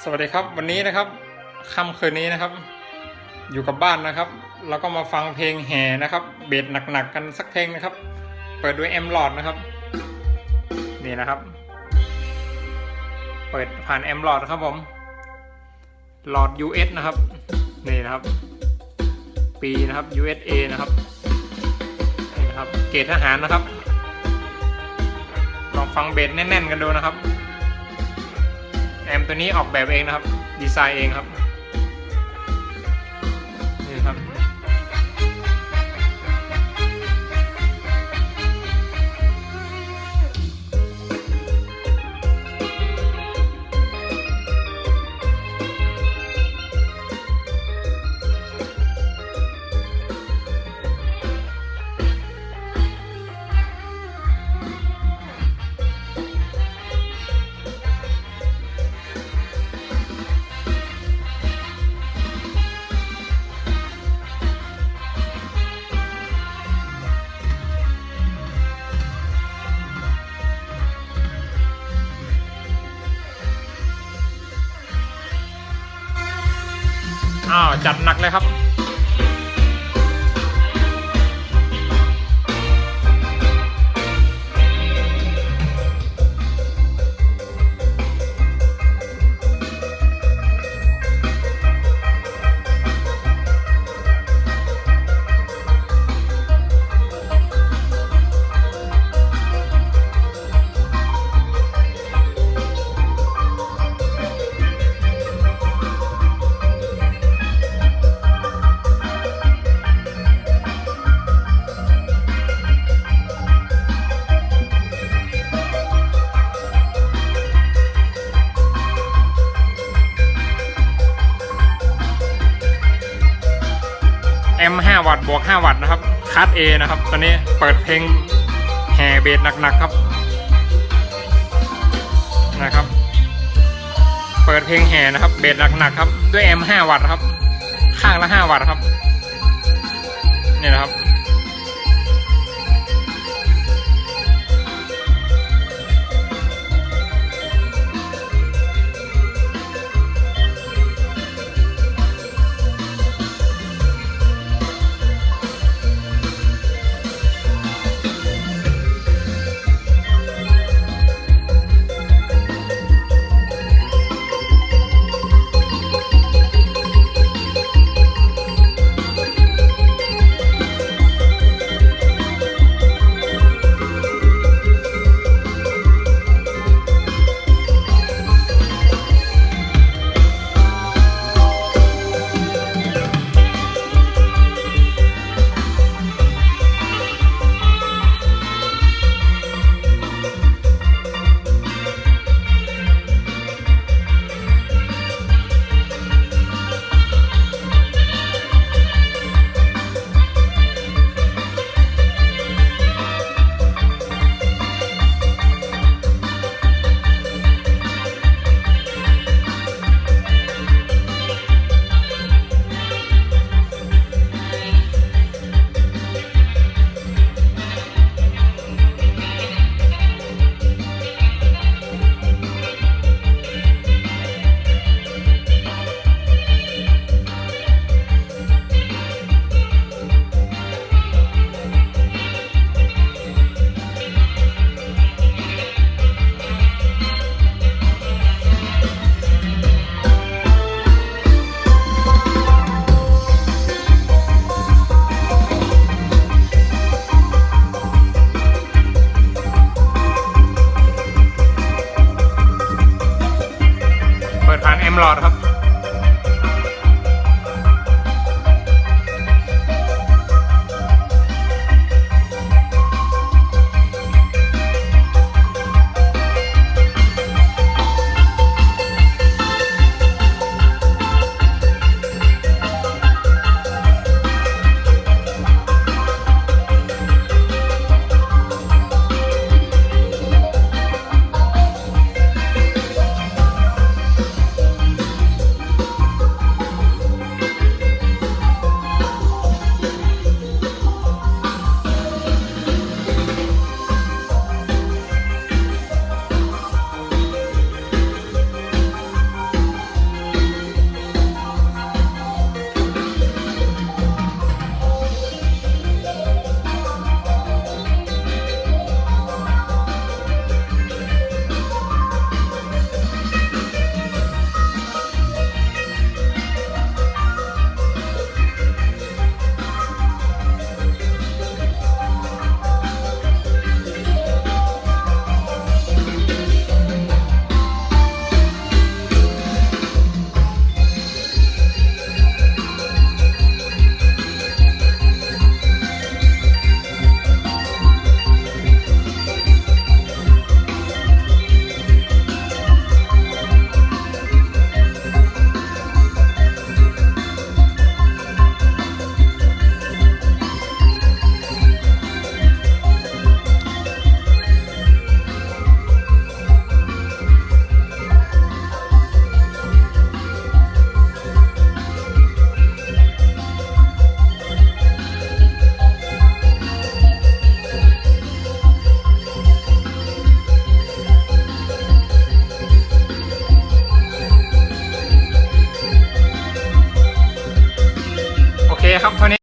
สวัสดีครับวันนี้นะครับค่ำคืนนี้นะครับ อยู่กับบ้านนะครับแล้วก็มาฟังเพลงแห่นะครับ เบสหนักๆกันสักเพลงนะครับ เปิดด้วยเอ็มหลอดนะครับ นี่นะครับ เปิดผ่านเอ็มหลอดครับผมหลอด US นะครับ นี่นะครับ ปีนะครับ USA นะครับนี่นะครับ เกรดทหารนะครับ ลองฟังเบสแน่นๆกันดูนะครับ มตัวนี้ออกแบบเองนะครับ ดีไซน์เองครับ นี่ครับ อ้าวจัดหนักเลยครับ 5 วัตต์บวก 5 วัตต์นะครับคัส A นะครับ ตอนนี้เปิดเพลงแห่เบสหนักๆครับนะครับ เปิดเพลงแห่นะครับเบสหนักๆครับ ด้วย M 5วัตต์ครับ ข้างละ 5 วัตต์ครับ นี่นะครับ ปิดผ่าน M หลอดครับ